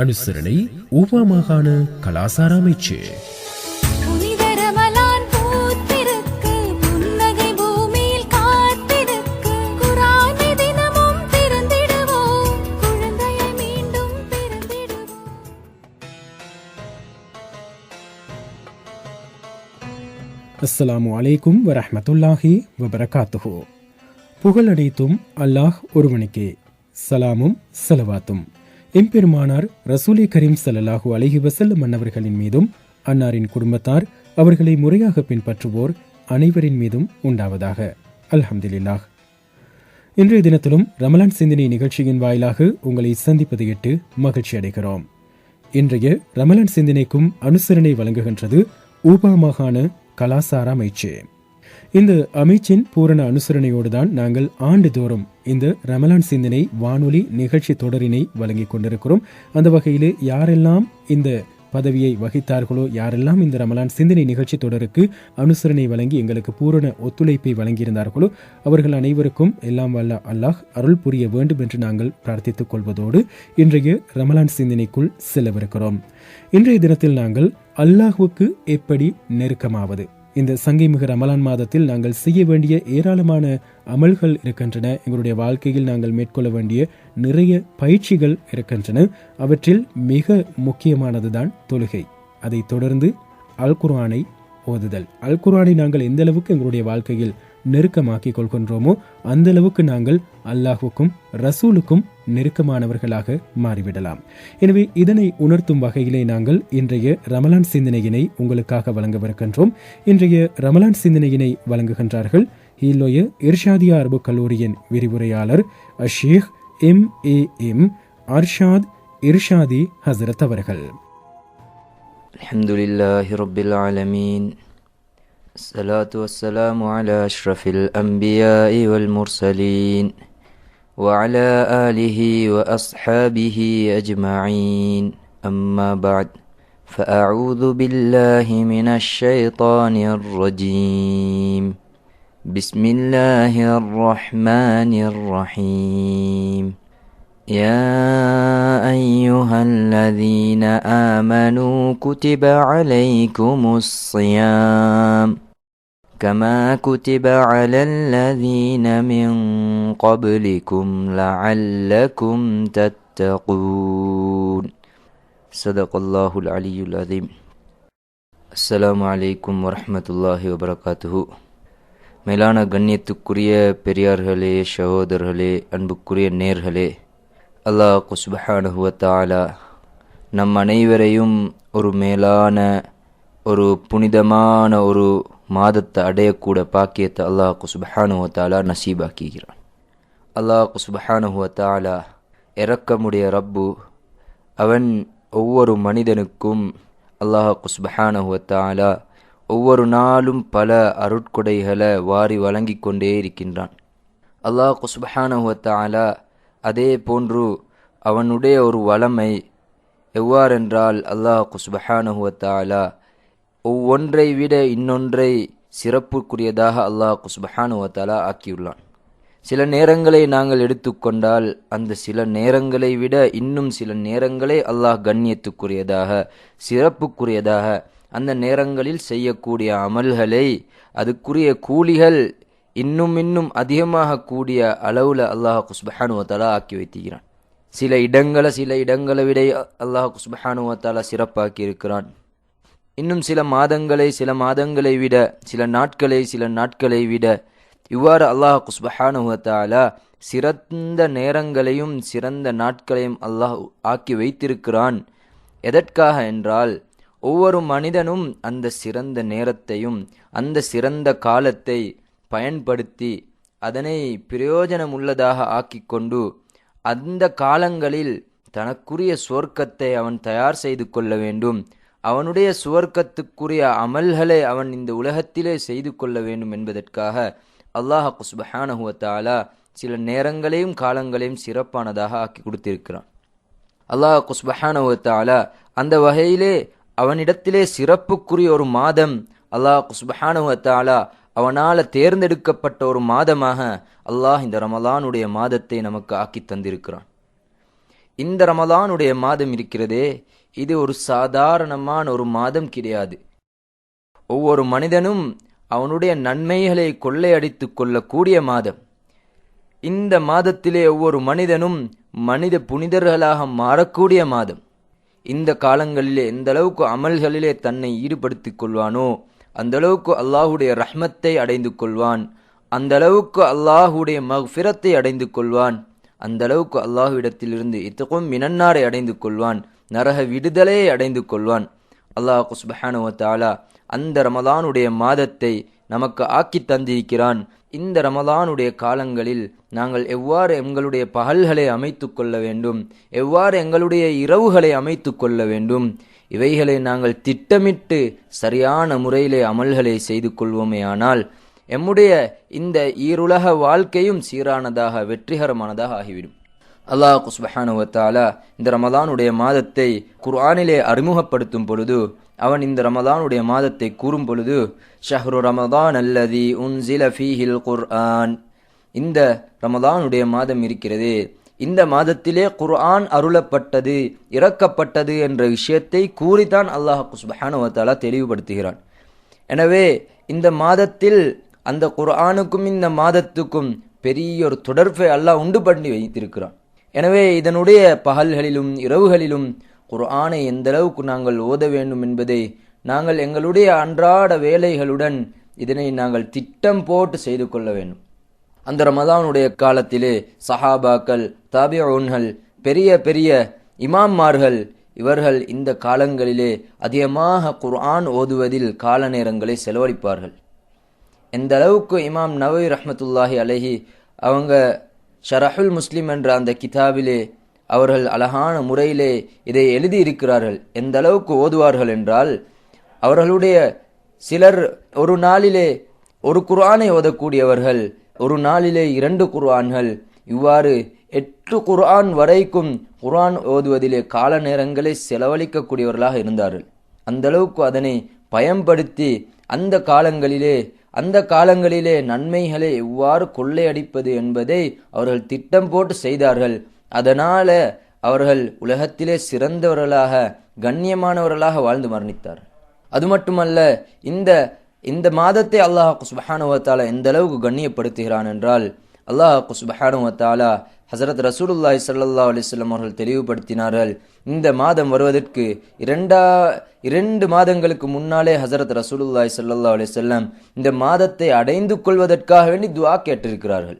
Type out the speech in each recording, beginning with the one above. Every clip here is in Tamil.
அனுசரணை ஊவா மாகாண கலாசார அமைச்சு. அஸ்ஸலாமு அலைக்கும் வரஹ்மத்துல்லாஹி வபரகாத்துஹு. புகழ் அனைத்தும் அல்லாஹ் ஒருவனுக்கே சலாமும் சலவாத்தும். எம்பெருமானார் ரசூலே கரீம் சல்லாஹூ அலஹி வசல்லம் மன்னவர்களின் மீதும் அன்னாரின் குடும்பத்தார் அவர்களை முறையாக பின்பற்றுவோர் அனைவரின் மீதும் உண்டாவதாக. அல்ஹம்துலில்லாஹ். இன்றைய தினத்திலும் ரமலான் சிந்தனை நிகழ்ச்சியின் வாயிலாக உங்களை சந்திப்பது எட்டு மகிழ்ச்சி அடைகிறோம். இன்றைய ரமலான் சிந்தனைக்கும் அனுசரணை வழங்குகின்றது ஊபா மாகாண கலாசாரா மைச்சே இந்த அமைச்சின் பூரண அனுசரணையோடு தான் நாங்கள் ஆண்டுதோறும் இந்த ரமலான் சிந்தனை வானொலி நிகழ்ச்சி தொடரினை வழங்கிக் கொண்டிருக்கிறோம். அந்த வகையில் யாரெல்லாம் இந்த பதவியை வகித்தார்களோ யாரெல்லாம் இந்த ரமலான் சிந்தனை நிகழ்ச்சி தொடருக்கு அனுசரணை வழங்கி எங்களுக்கு பூரண ஒத்துழைப்பை வழங்கியிருந்தார்களோ அவர்கள் அனைவருக்கும் எல்லாம் வல்ல அல்லாஹ் அருள் புரிய வேண்டும் என்று நாங்கள் பிரார்த்தித்துக் கொள்வதோடு இன்றைய ரமலான் சிந்தனைக்குள் செல்லவிருக்கிறோம். இன்றைய தினத்தில் நாங்கள் அல்லாஹுக்கு எப்படி நெருக்கமாவது இந்த சங்கைமிகு ரமலான் மாதத்தில் நாங்கள் செய்ய வேண்டிய ஏராளமான அமல்கள் இருக்கின்றன. எங்களுடைய வாழ்க்கையில் நாங்கள் மேற்கொள்ள வேண்டிய நிறைய பயிற்சிகள் இருக்கின்றன. அவற்றில் மிக முக்கியமானதுதான் தொழுகை. அதைத் தொடர்ந்து அல் குர்ஆனை ஓதுதல். அல் குர்ஆனை நாங்கள் எந்த அளவுக்கு எங்களுடைய வாழ்க்கையில் நெருக்கமாக்கிக் கொள்கின்றோமோ அந்த அளவுக்கு நாங்கள் அல்லாஹுக்கும் ரசூலுக்கும் நெருக்கமானவர்களாக மாறிவிடலாம் எனவே இதனை உணர்த்தும் வகையிலே நாங்கள் இன்றைய ரமலான் சிந்தனையினை உங்களுக்காக வழங்கவிருக்கின்றோம் இன்றைய ரமலான் சிந்தனையினை வழங்குகின்றார்கள் ஹீலோய இர்ஷாதியா அரபு கல்லூரியின் விரிவுரையாளர் அஷேக் M A M Arshad Irshadi ஹசரத் அவர்கள் الحمد لله رب العالمين الصلاة والسلام على أشرف الأنبياء والمرسلين وعلى آله وأصحابه أجمعين. أما بعد فأعوذ بالله من الشيطان الرجيم. بسم الله الرحمن الرحيم. يا أيها الذين آمنوا كتب عليكم الصيام. كما كتب على الذين من قبلكم لعلكم تتقون صدق الله العلي العظيم السلام عليكم ورحمة الله وبركاته மேலான கண்ணியத்துக்குரிய பெரியார்களே சகோதரர்களே அன்புக்குரிய நேர்களே அல்லாஹ் குஸ்பஹானுவத்தாலா நம் அனைவரையும் ஒரு மேலான ஒரு புனிதமான ஒரு மாதத்தை அடையக்கூட பாக்கியத்தை அல்லாஹ் குஸ்பஹானுவத்தாலா நசீபாக்கிகிறான் அல்லாஹ் குஸ்பஹானுவத்தாலா இறக்கமுடைய ரப்பு அவன் ஒவ்வொரு மனிதனுக்கும் அல்லாஹ் குஸ்பஹானுவத்தாலா ஒவ்வொரு நாளும் பல அருட்கொடைகளை வாரி வழங்கி கொண்டே இருக்கின்றான். அல்லாஹ் குஸ்பஹானுவத்தாலா அதே போன்று அவனுடைய ஒரு வளமை எவ்வாறென்றால் அல்லாஹ் குஸ்பஹானுவத்தாலா ஒவ்வொன்றை விட இன்னொன்றை சிறப்புக்குரியதாக அல்லாஹ் குஸ்பஹானுவத்தாலா ஆக்கியுள்ளான். சில நேரங்களை நாங்கள் எடுத்துக்கொண்டால் அந்த சில நேரங்களை விட இன்னும் சில நேரங்களே அல்லாஹ் கண்ணியத்துக்குரியதாக சிறப்புக்குரியதாக அந்த நேரங்களில் செய்யக்கூடிய அமல்களை அதுக்குரிய கூலிகள் இன்னும் இன்னும் அதிகமாக கூடிய அளவில் அல்லாஹ் குஸ்பஹானுவத்தாலா ஆக்கி வைத்துகிறான் சில இடங்களை சில இடங்களை விட அல்லாஹ் குஸ்பஹானுவத்தாலா சிறப்பாக்கி இருக்கிறான். இன்னும் சில மாதங்களை சில மாதங்களை விட சில நாட்களை சில நாட்களை விட இவ்வாறு அல்லாஹ் குஸ்பஹானுவத்தாலா சிறந்த நேரங்களையும் சிறந்த நாட்களையும் அல்லாஹ் ஆக்கி வைத்திருக்கிறான். எதற்காக என்றால் ஒவ்வொரு மனிதனும் அந்த சிறந்த நேரத்தையும் அந்த சிறந்த காலத்தை பயன்படுத்தி அதனை பிரயோஜனமுள்ளதாக ஆக்கிக்கொண்டு அந்த காலங்களில் தனக்குரிய சொர்க்கத்தை அவன் தயார் செய்து கொள்ள வேண்டும். அவனுடைய சுவர்க்கத்துக்குரிய அமல்களை அவன் இந்த உலகத்திலே செய்து கொள்ள வேண்டும் என்பதற்காக அல்லாஹ் குஸ்பஹானஹுவத்தாலா சில நேரங்களையும் காலங்களையும் சிறப்பானதாக ஆக்கி கொடுத்திருக்கிறான். அல்லாஹ் குஸ்பஹானஹுவத்தாலா அந்த வகையிலே அவனிடத்திலே சிறப்புக்குரிய ஒரு மாதம் அல்லாஹ் குஸ்பஹானஹுவத்தாலா அவனால் தேர்ந்தெடுக்கப்பட்ட ஒரு மாதமாக அல்லாஹ் இந்த ரமலானுடைய மாதத்தை நமக்கு ஆக்கி தந்திருக்கிறான். இந்த ரமலானுடைய மாதம் இருக்கிறதே இது ஒரு சாதாரணமான ஒரு மாதம் கிடையாது. ஒவ்வொரு மனிதனும் அவனுடைய நன்மைகளை கொள்ளையடித்துக் கொள்ளக்கூடிய மாதம். இந்த மாதத்திலே ஒவ்வொரு மனிதனும் மனித புனிதர்களாக மாறக்கூடிய மாதம். இந்த காலங்களிலே எந்த அளவுக்கு அமல்களிலே தன்னை ஈடுபடுத்திக் கொள்வானோ அந்த அளவுக்கு அல்லாஹுடைய ரஹ்மத்தை அடைந்து கொள்வான். அந்த அளவுக்கு அல்லாஹுடைய மஃபிரத்தை அடைந்து கொள்வான். அந்த அளவுக்கு அல்லாஹுவிடத்திலிருந்து இத்தகும் மினன்னாரை அடைந்து கொள்வான். நரக விடுதலையை அடைந்து கொள்வான். அல்லாஹ் குஸ்பஹானு தாலா அந்த ரமலானுடைய மாதத்தை நமக்கு ஆக்கி தந்திருக்கிறான். இந்த ரமலானுடைய காலங்களில் நாங்கள் எவ்வாறு எங்களுடைய பகல்களை அமைத்து கொள்ள வேண்டும்? எவ்வாறு எங்களுடைய இரவுகளை அமைத்து கொள்ள வேண்டும்? இவைகளை நாங்கள் திட்டமிட்டு சரியான முறையிலே அமல்களை செய்து கொள்வோமேயானால் எம்முடைய இந்த ஈருலக வாழ்க்கையும் சீரானதாக வெற்றிகரமானதாக ஆகிவிடும். அல்லாஹ் சுபஹானுவத்தாலா இந்த ரமலானுடைய மாதத்தை குர்ஆனிலே அறிமுகப்படுத்தும் பொழுது அவன் இந்த ரமலானுடைய மாதத்தை கூறும் பொழுது ஷஹ்ரு ரமதான் அல்லதி உன்சில ஃபீஹில் குர்ஆன். இந்த ரமதானுடைய மாதம் இருக்கிறது. இந்த மாதத்திலே குர்ஆன் அருளப்பட்டது இறக்கப்பட்டது என்ற விஷயத்தை கூறித்தான் அல்லாஹ் சுபஹானுவத்தாலா தெளிவுபடுத்துகிறான். எனவே இந்த மாதத்தில் அந்த குர்ஆனுக்கும் இந்த மாதத்துக்கும் பெரிய ஒரு தொடர்பை அல்லாஹ் உண்டு பண்ணி வைத்திருக்கிறான். எனவே இதனுடைய பகல்களிலும் இரவுகளிலும் குர்ஆனை எந்த அளவுக்கு நாங்கள் ஓத வேண்டும் என்பதை நாங்கள் எங்களுடைய அன்றாட வேலைகளுடன் இதனை நாங்கள் திட்டம் போட்டு செய்து கொள்ள வேண்டும். அந்த ரமதானுடைய காலத்திலே சஹாபாக்கள் தாபியூன்கள் பெரிய பெரிய இமாம்மார்கள் இவர்கள் இந்த காலங்களிலே அதிகமாக குர்ஆன் ஓதுவதில் கால நேரங்களை செலவழிப்பார்கள். எந்த அளவுக்கு இமாம் நவீர் ரஹமத்துல்லாஹி அலஹி அவங்க ஷரஹுல் முஸ்லிம் என்ற அந்த கிதாபிலே அவர்கள் அழகான முறையிலே இதை எழுதியிருக்கிறார்கள். எந்த அளவுக்கு ஓதுவார்கள் என்றால் அவர்களுடைய சிலர் ஒரு நாளிலே ஒரு குர்ஆனை ஓதக்கூடியவர்கள் ஒரு நாளிலே இரண்டு குர்ஆன்கள் இவ்வாறு எட்டு குர்ஆன் வரைக்கும் குர்ஆன் ஓதுவதிலே கால நேரங்களை செலவழிக்கக்கூடியவர்களாக இருந்தார்கள். அந்த அளவுக்கு அதனை பயன்படுத்தி அந்த காலங்களிலே அந்த காலங்களிலே நன்மைகளை எவ்வாறு கொள்ளையடிப்பது என்பதை அவர்கள் திட்டம் போட்டு செய்தார்கள். அதனால அவர்கள் உலகத்திலே சிறந்தவர்களாக கண்ணியமானவர்களாக வாழ்ந்து மரணித்தார் அது மட்டுமல்ல இந்த இந்த மாதத்தை அல்லாஹ் குஸ்பஹானுவத்தாலா எந்த அளவுக்கு கண்ணியப்படுத்துகிறான் என்றால் அல்லாஹ் குஸ்பஹானுவத்தாலா ஹசரத் ரசூலுல்லாஹி சல்லா அலிஸ்லாம் அவர்கள் தெளிவுபடுத்தினார்கள். இந்த மாதம் வருவதற்கு இரண்டா இரண்டு மாதங்களுக்கு முன்னாலே ஹசரத் ரசூலுல்லாய் சல்லா அலிசல்லாம் இந்த மாதத்தை அடைந்து கொள்வதற்காக வேண்டி துவா கேட்டிருக்கிறார்கள்.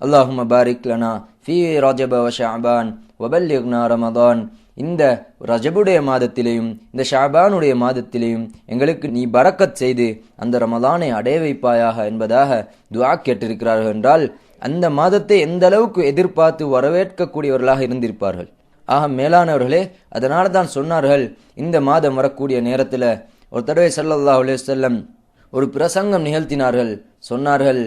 அல்லாஹும்ம பாரிக் லனா ஃபி ரஜப ஷாபான் ஷஅபான் ரமதான். இந்த ரஜபுடைய மாதத்திலேயும் இந்த ஷாபானுடைய மாதத்திலேயும் எங்களுக்கு நீ பறக்கத் செய்து அந்த ரமதானை அடைய வைப்பாயாக என்பதாக துவா கேட்டிருக்கிறார்கள் என்றால் அந்த மாதத்தை எந்த அளவுக்கு எதிர்பார்த்து வரவேற்கக்கூடியவர்களாக இருந்திருப்பார்கள்? ஆக மேலானவர்களே அதனால தான் சொன்னார்கள் இந்த மாதம் வரக்கூடிய நேரத்தில் ஒரு தடவை ஸல்லல்லாஹு அலைஹி வஸல்லம் ஒரு பிரசங்கம் நிகழ்த்தினார்கள். சொன்னார்கள்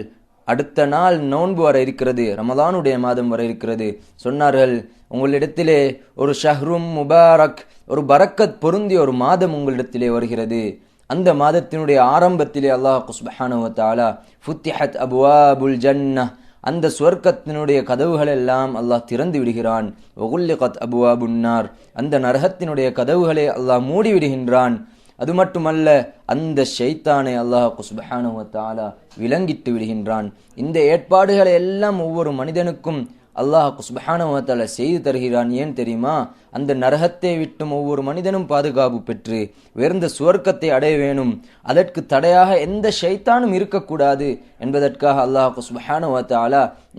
அடுத்த நாள் நோன்பு வர இருக்கிறது ரமதானுடைய மாதம் வர இருக்கிறது. சொன்னார்கள் உங்களிடத்திலே ஒரு ஷஹ்ரும் முபாரக் ஒரு பரக்கத் பொருந்திய ஒரு மாதம் உங்களிடத்திலே வருகிறது. அந்த மாதத்தினுடைய ஆரம்பத்திலே அல்லாஹ் குஸ்பஹானுவத்தாலா தாலா ஃபுத்திஹத் அபுவாபுல் ஜன்னா அந்த சுவர்க்கத்தினுடைய கதவுகள் எல்லாம் அல்லாஹ் திறந்து விடுகிறான். ஒகுல்லிகத் அபுவாபுன்னார் அந்த நரகத்தினுடைய கதவுகளை அல்லாஹ் மூடி விடுகின்றான். அது மட்டுமல்ல அந்த ஷைத்தானை அல்லாஹ் குஸ்பஹானு தாலா விலங்கிட்டு விடுகின்றான். இந்த ஏற்பாடுகளை எல்லாம் ஒவ்வொரு மனிதனுக்கும் அல்லாஹ் குஸ்பஹானு செய்து தருகிறான். ஏன் தெரியுமா? அந்த நரகத்தை விட்டும் ஒவ்வொரு மனிதனும் பாதுகாப்பு பெற்று உயர்ந்த சுவர்க்கத்தை அடைய வேணும். அதற்கு தடையாக எந்த ஷைத்தானும் இருக்கக்கூடாது என்பதற்காக அல்லாஹ் குஸ்பஹானு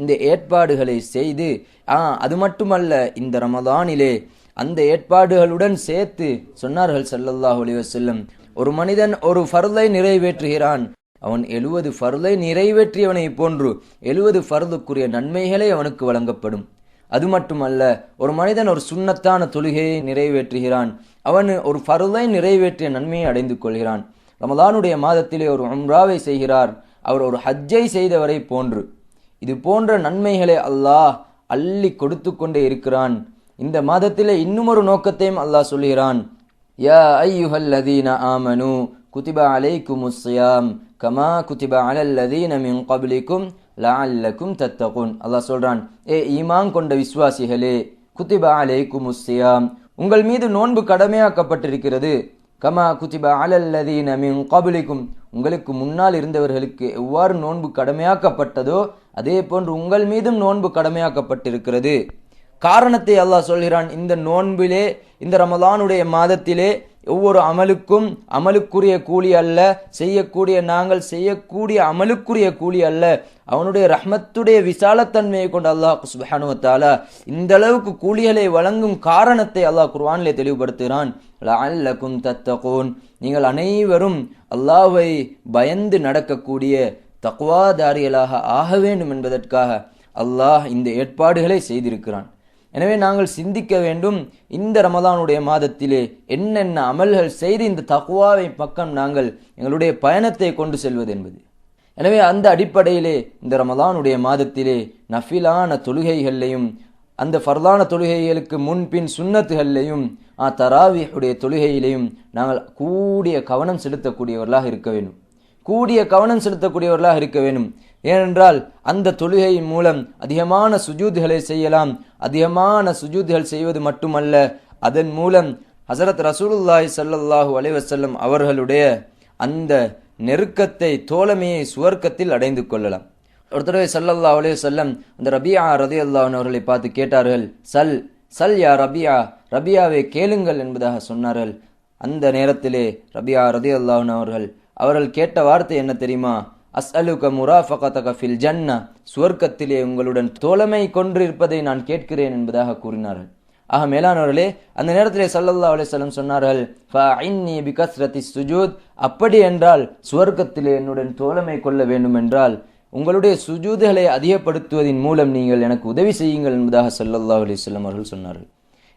இந்த ஏற்பாடுகளை செய்து ஆ அது மட்டுமல்ல இந்த ரமதானிலே அந்த ஏற்பாடுகளுடன் சேர்த்து சொன்னார்கள் சல்லல்லாஹ் அலைஹி வஸல்லம் ஒரு மனிதன் ஒரு ஃபர்லை நிறைவேற்றுகிறான். அவன் எழுவது ஃபர்லை நிறைவேற்றியவனை போன்று எழுவது ஃபர்லுக்குரிய நன்மைகளே அவனுக்கு வழங்கப்படும். அது மட்டுமல்ல ஒரு மனிதன் ஒரு சுண்ணத்தான தொழுகையை நிறைவேற்றுகிறான். அவன் ஒரு ஃபருதை நிறைவேற்றிய நன்மையை அடைந்து கொள்கிறான். ரமதானுடைய மாதத்திலே ஒரு உம்ராவை செய்கிறார். அவர் ஒரு ஹஜ்ஜை செய்தவரை போன்று. இது போன்ற நன்மைகளை அல்லாஹ் அள்ளி கொடுத்து கொண்டே இருக்கிறான். இந்த மாதத்திலே இன்னும் ஒரு நோக்கத்தையும் அல்லாஹ் சொல்கிறான் யா ஐயுஹல்லதீன ஆமனு குதிபா அலைக்குமுஸ் ஸியாம் கமா குதிப அலல்லதீன மின் கபிலிக்கும் லஅல்லக்கும் தத்தகுன். அல்லாஹ் சொல்றான் ஏ ஈமான் கொண்ட விசுவாசிகளே குத்திபா அலைக்கும் ஸியாம். உங்கள் மீது நோன்பு கடமையாக்கப்பட்டிருக்கிறது. கமா குத்திபா அலல்லதீன மின் கபிலிக்கும். உங்களுக்கு முன்னால் இருந்தவர்களுக்கு எவ்வாறு நோன்பு கடமையாக்கப்பட்டதோ அதே போன்று உங்கள் மீதும் நோன்பு கடமையாக்கப்பட்டிருக்கிறது. காரணத்தை அல்லாஹ் சொல்கிறான் இந்த நோன்பிலே இந்த ரமலானுடைய மாதத்திலே ஒவ்வொரு அமலுக்கும் அமலுக்குரிய கூலி அல்ல செய்யக்கூடிய நாங்கள் செய்யக்கூடிய அமலுக்குரிய கூலி அல்ல. அவனுடைய ரஹ்மத்துடைய விசாலத்தன்மையை கொண்டு அல்லாஹ் சுபஹானுவத்தால இந்த அளவுக்கு கூலிகளை வழங்கும் காரணத்தை அல்லாஹ் குர்வானிலே தெளிவுபடுத்துகிறான். லஅல்லக்கும் தத்தகூன். நீங்கள் அனைவரும் அல்லாஹை பயந்து நடக்கக்கூடிய தக்வாதாரிகளாக ஆக வேண்டும் என்பதற்காக அல்லாஹ் இந்த ஏற்பாடுகளை செய்திருக்கிறான். எனவே நாங்கள் சிந்திக்க வேண்டும் இந்த ரமதானுடைய மாதத்திலே என்னென்ன அமல்கள் செய்து இந்த தகுவாவை பக்கம் நாங்கள் எங்களுடைய பயணத்தை கொண்டு செல்வது என்பது. எனவே அந்த அடிப்படையிலே இந்த ரமதானுடைய மாதத்திலே நஃபிலான தொழுகைகளையும் அந்த ஃபர்தான தொழுகைகளுக்கு முன்பின் சுன்னத்துகள்லையும் ஆ தராவியுடைய தொழுகையிலையும் நாங்கள் கூடிய கவனம் செலுத்தக்கூடியவர்களாக இருக்க வேண்டும். கூடிய கவனம் செலுத்தக்கூடியவர்களாக இருக்க வேண்டும். ஏனென்றால் அந்த தொழுகையின் மூலம் அதிகமான சுஜூதுகளை செய்யலாம். அதிகமான சுஜூதுகள் செய்வது மட்டுமல்ல அதன் மூலம் ஹசரத் ரசூலுல்லாய் சல்லல்லாஹு அலைவசல்லம் அவர்களுடைய அந்த நெருக்கத்தை தோழமையை சுவர்க்கத்தில் அடைந்து கொள்ளலாம். ஒரு தடவை சல்லல்லா அலைஹி அந்த ரபியா ரதியல்லாஹு அவர்களை பார்த்து கேட்டார்கள் சல் சல் யா ரபியா? ரபியாவை கேளுங்கள் என்பதாக சொன்னார்கள். அந்த நேரத்திலே ரபியா ரதியல்லாஹு அவர்கள் அவர்கள் கேட்ட வார்த்தை என்ன தெரியுமா? அஸ்அலுக முராஃபகதக ஃபில் ஜன்னா சுவர்க்கத்திலே உங்களுடன் தோழமை கொன்றிருப்பதை நான் கேட்கிறேன் என்பதாக கூறினார்கள். ஆக மேலானவர்களே அந்த நேரத்திலே சல்லல்லா அலிசல்லம் சொன்னார்கள் சுஜூத். அப்படி என்றால் சுவர்க்கத்திலே என்னுடன் தோழமை கொள்ள வேண்டும் என்றால் உங்களுடைய சுஜூதுகளை அதிகப்படுத்துவதன் மூலம் நீங்கள் எனக்கு உதவி செய்யுங்கள் என்பதாக சல்லல்லா அலிசல்லம் அவர்கள் சொன்னார்கள்.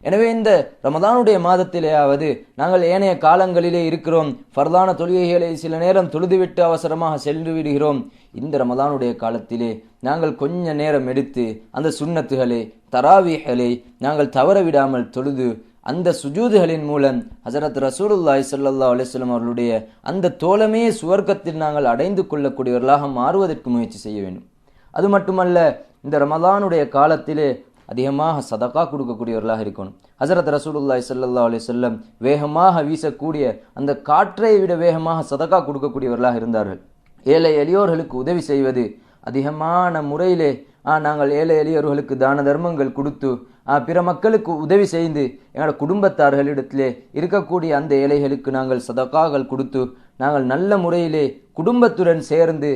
எனவே இந்த ரமதானுடைய மாதத்திலேயாவது நாங்கள் ஏனைய காலங்களிலே இருக்கிறோம். ஃபர்தான தொழுகைகளை சில நேரம் தொழுதுவிட்டு அவசரமாக சென்று விடுகிறோம். இந்த ரமதானுடைய காலத்திலே நாங்கள் கொஞ்ச நேரம் எடுத்து அந்த சுண்ணத்துகளை தராவிகளை நாங்கள் தவற விடாமல் தொழுது அந்த சுஜூதுகளின் மூலம் ஹசரத் ரசூலுல்லாய் சல்லா அலிஸ்லாம் அவர்களுடைய அந்த தோழமையை சுவர்க்கத்தில் நாங்கள் அடைந்து கொள்ளக்கூடியவர்களாக மாறுவதற்கு முயற்சி செய்ய வேண்டும். அது மட்டுமல்ல இந்த ரமதானுடைய காலத்திலே அதிகமாக சதக்கா கொடுக்கக்கூடியவர்களாக இருக்கணும். ஹசரத் ரசூலுல்லாய் சல்லா அலி வஸல்லம் வேகமாக வீசக்கூடிய அந்த காற்றை விட வேகமாக சதக்கா கொடுக்கக்கூடியவர்களாக இருந்தார்கள். ஏழை எளியோர்களுக்கு உதவி செய்வது அதிகமான முறையிலே ஆ நாங்கள் ஏழை எளியோர்களுக்கு தான தர்மங்கள் கொடுத்து பிற மக்களுக்கு உதவி செய்து எங்களோட குடும்பத்தார்களிடத்திலே இருக்கக்கூடிய அந்த ஏழைகளுக்கு நாங்கள் சதக்காகள் கொடுத்து நாங்கள் நல்ல முறையிலே குடும்பத்துடன் சேர்ந்து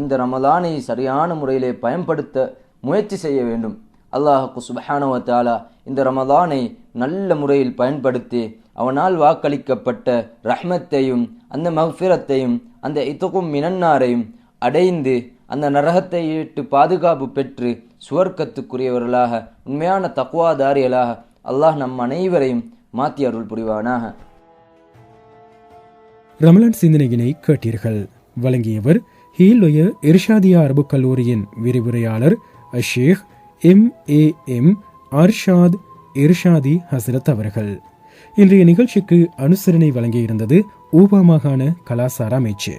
இந்த ரமலானை சரியான முறையிலே பயன்படுத்த முயற்சி செய்ய வேண்டும். அல்லாஹுக்கு சுபஹானவ இந்த ரமதானை நல்ல முறையில் பயன்படுத்தி அவனால் வாக்களிக்கப்பட்ட ரஹ்மத்தையும் அந்த மஃபிரத்தையும் அந்த இத்துக்கும் மினன்னாரையும் அடைந்து அந்த நரகத்தை விட்டு பாதுகாப்பு பெற்று சுவர்க்கத்துக்குரியவர்களாக உண்மையான தக்குவாதாரிகளாக அல்லாஹ் நம் அனைவரையும் மாத்தி அருள் புரிவானாக. ரமலான் சிந்தனையினை கேட்டீர்கள். வழங்கியவர் ஹீலொய இர்ஷாதியா அரபு கல்லூரியின் விரிவுரையாளர் Ashiq M A M Arshad Irshadi ஹசரத் அவர்கள். இன்றைய நிகழ்ச்சிக்கு அனுசரணை வழங்கியிருந்தது ஊபா மாகாண கலாசார அமைச்சு.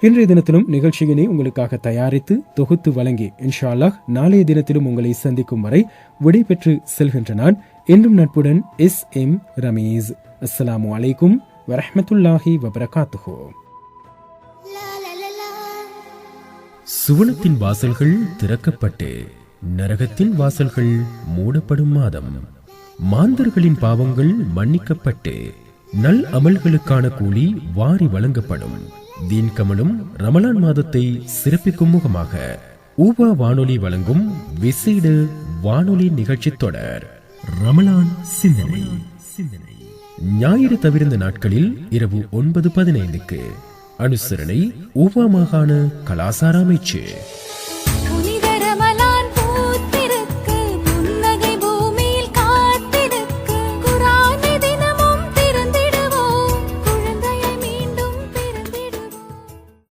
இன்றைய தினத்திலும் நிகழ்ச்சியினை உங்களுக்காக தயாரித்து தொகுத்து வழங்கி இன்ஷா அல்லாஹ் நாளைய தினத்திலும் உங்களை சந்திக்கும் வரை விடைபெற்று செல்கின்ற நான் என்றும் நட்புடன் எஸ் எம் ரமீஸ். அஸ்ஸலாமு அலைக்கும் வரஹ்மத்துல்லாஹி வபரகாத்துஹோ. சுவனத்தின் வாசல்கள் திறக்கப்பட்டு நரகத்தின் வாசல்கள் மூடப்படும் மாதம். மாந்தர்களின் பாவங்கள் மன்னிக்கப்பட்டு நல் அமல்களுக்கான கூலி வாரி வழங்கப்படும். தீன் கமலும் ரமலான் மாதத்தை சிறப்பிக்கும் முகமாக ஊபா வானொலி வழங்கும் விசேட வானொலி நிகழ்ச்சி தொடர் ரமலான் சிந்தனை சிந்தனை. ஞாயிறு தவிர்ந்த நாட்களில் இரவு ஒன்பது பதினைந்துக்கு அனுசரணை ஊவா மாகாண கலாசார அமைச்சு.